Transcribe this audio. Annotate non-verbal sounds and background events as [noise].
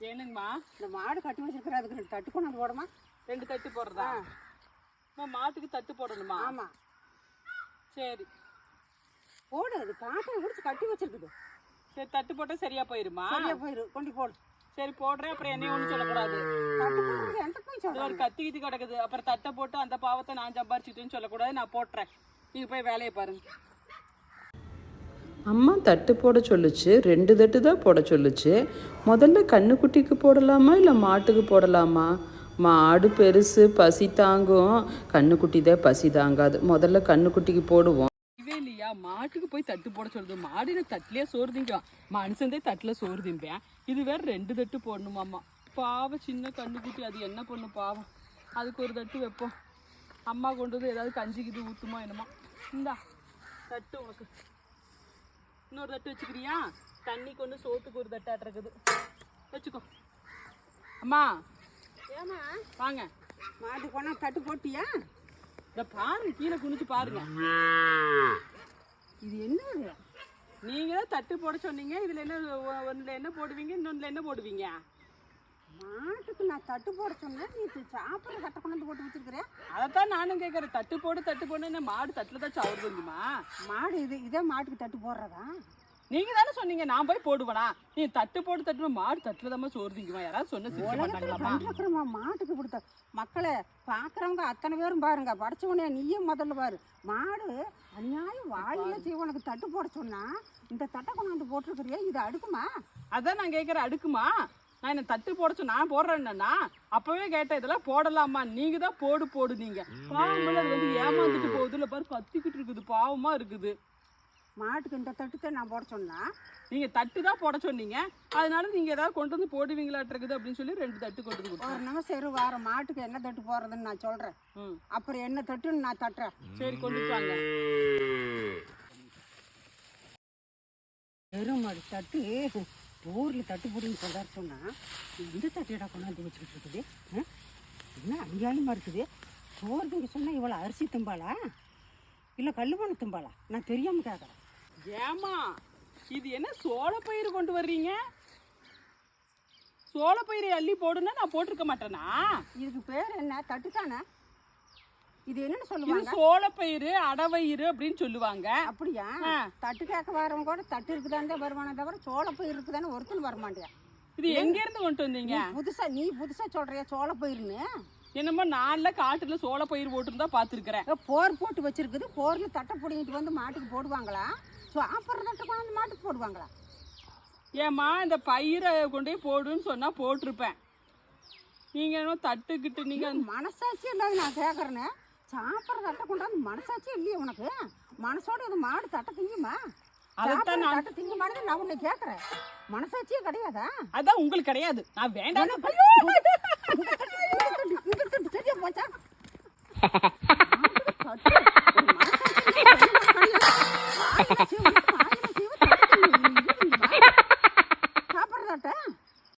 ஏனுங்கம்மா இந்த மாடு கட்டி வச்சிருக்கிற அதுக்கு ரெண்டு தட்டு கொண்டு போடுமா? ரெண்டு தட்டு போடுறதா? அம்மா, மாட்டுக்கு தட்டு போடணுமா? ஆமா. சரி. போடு அது காட்டை பிடிச்சி கட்டி வச்சிருக்குது. சரி தட்டு போட்டா சரியா போயிருமா? சரியா போயிரு. கொண்டு போடு. சரி போடுறேன். அப்புறம் என்னையும் ஒன்றும் சொல்லக்கூடாது. இது ஒரு கத்தி கித்தி கிடக்குது. அப்புறம் தட்டை போட்டு அந்த பாவத்தை நான் சம்பாரிச்சுட்டுன்னு சொல்லக்கூடாது. நான் போட்டுறேன். நீங்க போய் வேலையை பாருங்க அம்மா தட்டு போட சொல்லுச்சு ரெண்டு தட்டு தான் போட சொல்லுச்சு. முதல்ல கண்ணுக்குட்டிக்கு போடலாமா இல்லை மாட்டுக்கு போடலாமா? மாடு பெருசு பசி தாங்கும். கண்ணுக்குட்டி தான் பசி தாங்காது. முதல்ல கண்ணுக்குட்டிக்கு போடுவோம். இல்லையா? மாட்டுக்கு போய் தட்டு போட சொல்லுது மாடு தட்டுலயே சோறு திங்கும் மனுஷந்தே தட்டில் சோறு திம்பேன். இது வேற ரெண்டு தட்டு போடணுமாம்மா. பாவம் சின்ன கண்ணுக்குட்டி. அது என்ன பண்ணும் பாவம்? அதுக்கு ஒரு தட்டு வைப்போம். அம்மா கொண்டு வந்து ஏதாவது கஞ்சிக்கு இது ஊற்றுமா என்னமா? இந்தா தட்டு உனக்கு. இன்னொரு தட்டு வச்சுக்கிறியா? தண்ணி கொண்டு சோத்துக்கு ஒரு தட்டாட்டு இருக்குது வச்சுக்கோ. அம்மா. ஏமா வாங்க. மாட்டு கொண்டா தட்டு போட்டியா? இந்த பாருங்க கீழே குனிச்சு பாருங்க. இது என்ன இது? நீங்க தான் தட்டு போட சொன்னீங்க இதுல என்ன ஒ- ஒண்ணுல என்ன போடுவீங்க இன்னொன்னுல என்ன போடுவீங்க? மாட்டுக்கு நான் தட்டு போட சொன்னேன். நீ சாப்பிட்ற தட்டை கொண்டு போட்டு வச்சிருக்கிற? அதைத்தான் நானும் கேட்கறேன் தட்டு போடு தட்டு போடு என்ன மாடு தட்டுல தான் சாவுதுங்கம்மா மாடு இது இதே மாட்டுக்கு தட்டு போடுறதா? நீங்க தானே சொன்னீங்க நான் போய் போடுவேனா? நீ தட்டு போடு தட்டு மாடு தட்டுல தான் சோறு திங்குமா யாராவது சொன்ன மாட்டுக்கு கொடுத்த மக்களே பார்க்குறவங்க அத்தனை பேரும் பாருங்க. படிச்சவனே நீயும் முதல்ல பாரு. மாடு அநியாயம் வாயில செய்வனுக்கு தட்டு போட சொன்னா இந்த தட்டை கொண்டு வந்து போட்டிருக்கிறியா இது அடுக்குமா? அதான் நான் கேட்கறேன் அடுக்குமா? நான் என்ன தட்டு போட சொன்ன நான் போடுறேன்னா அப்பவே கேட்டேன் இதெல்லாம் போடலாமா? நீங்க தான் போடு போடு நீங்க. பாவம் அது வந்து ஏமாந்துட்டு போகுது. இல்ல பாரு கத்திக்கிட்டு இருக்குது பாவமா இருக்குது. மாட்டுக்கு இந்த தட்டுத்தை நான் போட சொன்னா? நீங்க தட்டு தான் போட சொன்னீங்க. அதனால நீங்க ஏதாவது கொண்டு வந்து போடுவீங்களாட்டு இருக்குது அப்படின்னு சொல்லி ரெண்டு தட்டு கொண்டு வந்து ஒரு நிமிஷம் இரு வார மாட்டுக்கு என்ன தட்டு போடுறதுன்னு நான் சொல்றேன். ம். அப்புறம் என்ன தட்டுன்னு நான் தட்டுறேன். சரி கொண்டு வாங்க. பெருமாடு தட்டு. ஊரில் தட்டு போடுன்னு சொல்றாரு சொன்னா எந்த தட்டியடா கொண்டாந்து வச்சுக்கிட்டு இருக்குது? என்ன அநியாயமா இருக்குது? சோறுங்க சொன்னா இவ்வளோ அரிசி தும்பாளா? இல்லை கல்லுமணி தும்பாளா? நான் தெரியாம கேட்குறேன் ஏமா இது என்ன சோளப்பயிறு கொண்டு வர்றீங்க? சோளப்பயிரை அள்ளி போடுன்னா நான் போட்டிருக்க மாட்டேனா? இதுக்கு பேர் என்ன? தட்டு தானே இது என்னன்னு சொல்லுவாங்க? சோளப்பயிறு அடவயிறு அப்படின்னு சொல்லுவாங்க. அப்படியா. தட்டு கேட்க வரவங்க கூட தட்டு இருக்குதானே வருவானே தவிர சோளப்பயிர் இருக்குதானே ஒருத்தன் வரமாட்டியா? இது எங்க இருந்து கொண்டு வந்தீங்க? புதுசா நீ புதுசா சொல்றியா சோளப்பயிர்னு என்னமோ நான்ல காட்டுல சோளப்பயிர் போட்டுருந்தா பாத்துருக்கிறேன் ஏ, போர் போட்டு வச்சிருக்குது. போர்ல தட்டை பிடிங்கிட்டு வந்து மாட்டுக்கு போடுவாங்களா? சாப்பிட்ற தட்டை கொண்டு வந்து மாட்டுக்கு போடுவாங்களா? ஏம்மா இந்த பயிரை கொண்டு போய் போடுன்னு சொன்னா போட்டிருப்பேன். நீங்க என்னமோ தட்டுக்கிட்டு நீங்க மனசாட்சி இல்லாத நான் கேட்குறேன்னு சாப்பிட்ற தட்டை கொண்டாந்து மனசாட்சி இல்லையே உனக்கு? மனசோட இது மாடு தட்டை திங்குமா? சாப்பிட்ற நான் தட்டை திங்க நான் உன்னை கேட்குறேன் மனசாட்சியே கிடையாதா? அதான் உங்களுக்கு கிடையாது. நான் வேண்டாம் சரியா போச்சா? [laughs] மனசாட்சி [laughs]